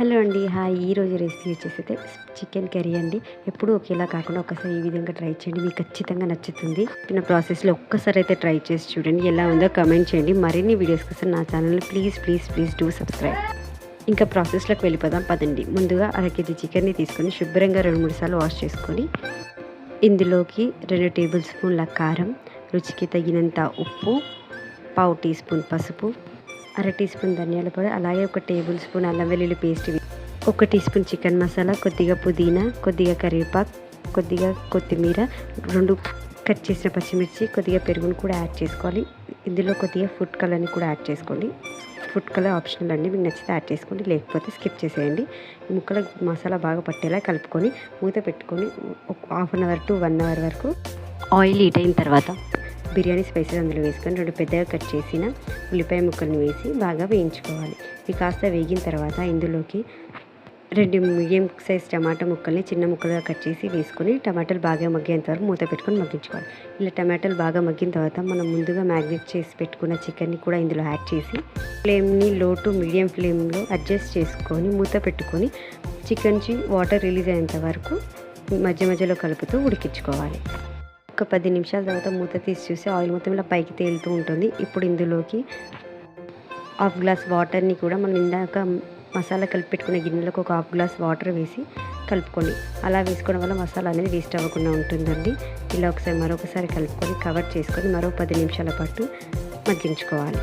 Hello అండి. Hi. ఈరోజు recipe వచ్చేసి అయితే చికెన్ కర్రీ అండి. ఎప్పుడూ ఒకేలా కాకుండా ఒకసారి ఈ విధంగా ట్రై చేయండి. మీకు ఖచ్చితంగా నచ్చుతుంది. నా ప్రాసెస్లో ఒక్కసారి అయితే ట్రై చేసి చూడండి. ఎలా ఉందో కమెంట్ చేయండి. మరిన్ని వీడియోస్ కోసం నా channel please please please do subscribe. ఇంకా ప్రాసెస్లోకి వెళ్ళిపోదాం. పదండి. ముందుగా అర కేజీ చికెన్ని తీసుకొని శుభ్రంగా రెండు మూడు సార్లు వాష్ చేసుకొని ఇందులోకి రెండు టేబుల్ స్పూన్ల కారం రుచికి తగినంత ఉప్పు పావు టీ స్పూన్ పసుపు అర టీ స్పూన్ ధనియాల పొడి అలాగే ఒక టేబుల్ స్పూన్ అల్లం వెల్లుల్లి పేస్ట్ ఒక టీ స్పూన్ చికెన్ మసాలా కొద్దిగా పుదీనా కొద్దిగా కరివేపాకు కొద్దిగా కొత్తిమీర రెండు కట్ చేసిన పచ్చిమిర్చి కొద్దిగా పెరుగును కూడా యాడ్ చేసుకోవాలి. ఇందులో కొద్దిగా ఫుడ్ కలర్ని కూడా యాడ్ చేసుకోండి. ఫుడ్ కలర్ ఆప్షనల్ అండి మీకు నచ్చితే యాడ్ చేసుకోండి. లేకపోతే స్కిప్ చేసేయండి. ఈ మసాలా బాగా పట్టేలా కలుపుకొని మూత పెట్టుకొని half an hour to one hour వరకు ఆయిల్ హీట్ అయిన తర్వాత బిర్యానీ స్పైసెస్ అందులో వేసుకొని రెండు పెద్దగా కట్ చేసిన ఉల్లిపాయ ముక్కల్ని వేసి బాగా వేయించుకోవాలి. ఇవి కాస్త వేగిన తర్వాత ఇందులోకి రెండు మీడియం సైజ్ టమాటా ముక్కల్ని చిన్న ముక్కలుగా కట్ చేసి వేసుకొని టమాటాలు బాగా మగ్గేంత వరకు మూత పెట్టుకొని మగ్గించుకోవాలి. ఇలా టమాటాలు బాగా మగ్గిన తర్వాత మనం ముందుగా మ్యాగ్నేట్ చేసి పెట్టుకున్న చికెన్ని కూడా ఇందులో యాడ్ చేసి ఫ్లేమ్ని లో టు మీడియం ఫ్లేమ్లో అడ్జస్ట్ చేసుకొని మూత పెట్టుకొని చికెన్ వాటర్ రిలీజ్ అయ్యేంత వరకు మధ్య మధ్యలో కలుపుతూ ఉడికించుకోవాలి. ఒక పది నిమిషాల తర్వాత మూత తీసి చూసి ఆయిల్ మొత్తం ఇలా పైకి తేలుతూ ఉంటుంది. ఇప్పుడు ఇందులోకి హాఫ్ గ్లాస్ వాటర్ని కూడా మనం ఇందాక మసాలా కలిపి పెట్టుకున్న గిన్నెలకు ఒక హాఫ్ గ్లాస్ వాటర్ వేసి కలుపుకోండి అలా వేసుకోవడం వల్ల మసాలా అనేది వేస్ట్ అవ్వకుండా ఉంటుందండి. ఇలా ఒకసారి మరొకసారి కలుపుకొని కవర్ చేసుకొని మరో పది నిమిషాల పాటు మగ్గించుకోవాలి.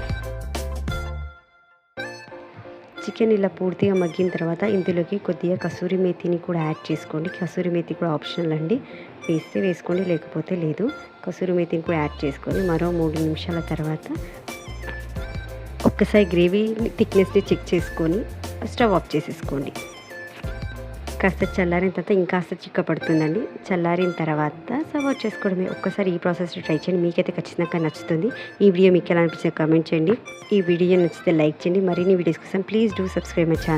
చికెన్ ఇలా పూర్తిగా మగ్గిన తర్వాత ఇందులోకి కొద్దిగా కసూరి మేతిని కూడా యాడ్ చేసుకోండి. కసూరి మేతి కూడా ఆప్షనల్ అండి. వేస్తే వేసుకోండి లేకపోతే లేదు. కసూరి మేతిని కూడా యాడ్ చేసుకొని మరో మూడు నిమిషాల తర్వాత ఒక్కసారి గ్రేవీ థిక్నెస్ని చెక్ చేసుకొని స్టవ్ ఆఫ్ చేసేసుకోండి. కాస్త చల్లారిన తర్వాత ఇంకాస్త చిక్క పడుతుందండి. చల్లారిన తర్వాత సర్వ్ చేసుకోవడమే. ఒక్కసారి ఈ ప్రాసెస్ ట్రై చేయండి. మీకైతే ఖచ్చితంగా నచ్చుతుంది. ఈ వీడియో మీకు ఎలా అనిపించిందో కామెంట్ చేయండి. ఈ వీడియో నచ్చితే లైక్ చేయండి. మరిన్ని వీడియోస్ కోసం please do subscribe my channel.